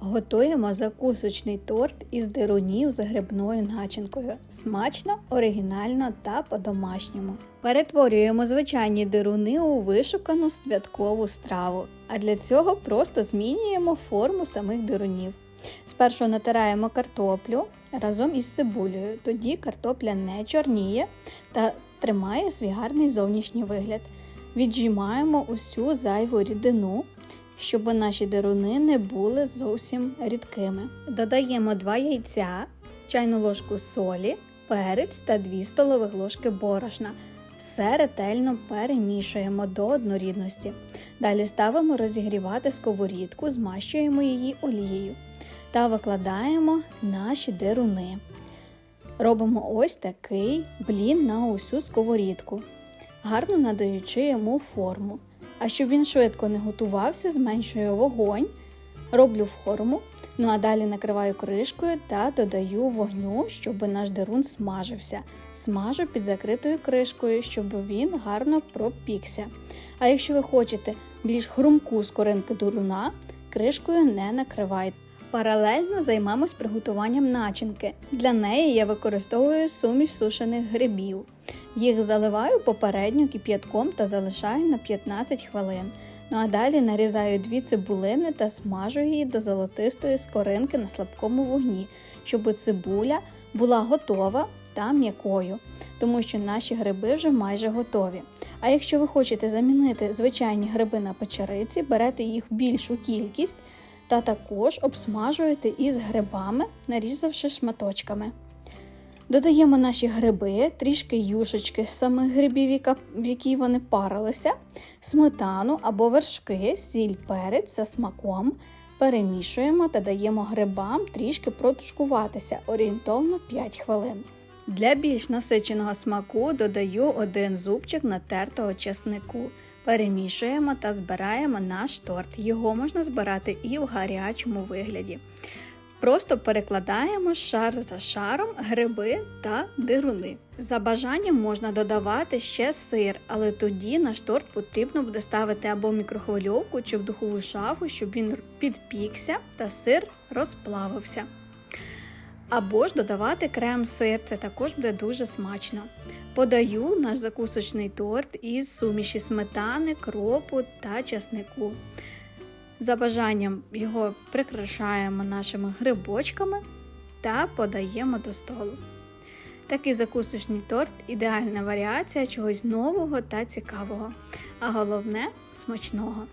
Готуємо закусочний торт із дирунів з грибною начинкою. Смачно, оригінально та по-домашньому. Перетворюємо звичайні дируни у вишукану святкову страву. А для цього просто змінюємо форму самих дирунів. Спершу натираємо картоплю разом із цибулею, тоді картопля не чорніє та тримає свій гарний зовнішній вигляд. Віджимаємо усю зайву рідину, щоб наші деруни не були зовсім рідкими. Додаємо 2 яйця, чайну ложку солі, перець та 2 столових ложки борошна. Все ретельно перемішуємо до однорідності. Далі ставимо розігрівати сковорідку, змащуємо її олією та викладаємо наші деруни. Робимо ось такий блін на усю сковорідку, гарно надаючи йому форму. А щоб він швидко не готувався, зменшую вогонь, роблю форму, ну а далі накриваю кришкою та додаю вогню, щоб наш дерун смажився. Смажу під закритою кришкою, щоб він гарно пропікся. А якщо ви хочете більш хрумку скоринки деруна, кришкою не накривайте. Паралельно займемось приготуванням начинки. Для неї я використовую суміш сушених грибів. Їх заливаю попередньо кип'ятком та залишаю на 15 хвилин. Ну а далі нарізаю дві цибулини та смажу її до золотистої скоринки на слабкому вогні, щоб цибуля була готова та м'якою, тому що наші гриби вже майже готові. А якщо ви хочете замінити звичайні гриби на печериці, берете їх більшу кількість та також обсмажуєте із грибами, нарізавши шматочками. Додаємо наші гриби, трішки юшечки самих грибів, в якій вони парилися, сметану або вершки, сіль, перець за смаком. Перемішуємо та даємо грибам трішки протушкуватися орієнтовно 5 хвилин. Для більш насиченого смаку додаю один зубчик натертого чеснику. Перемішуємо та збираємо наш торт. Його можна збирати і в гарячому вигляді. Просто перекладаємо шар за шаром гриби та дируни. За бажанням можна додавати ще сир, але тоді наш торт потрібно буде ставити або мікрохвильовку чи в духову шафу, щоб він підпікся та сир розплавився. Або ж додавати крем-сир, це також буде дуже смачно. Подаю наш закусочний торт із суміші сметани, кропу та часнику. За бажанням його прикрашаємо нашими грибочками та подаємо до столу. Такий закусочний торт ідеальна варіація чогось нового та цікавого, а головне смачного.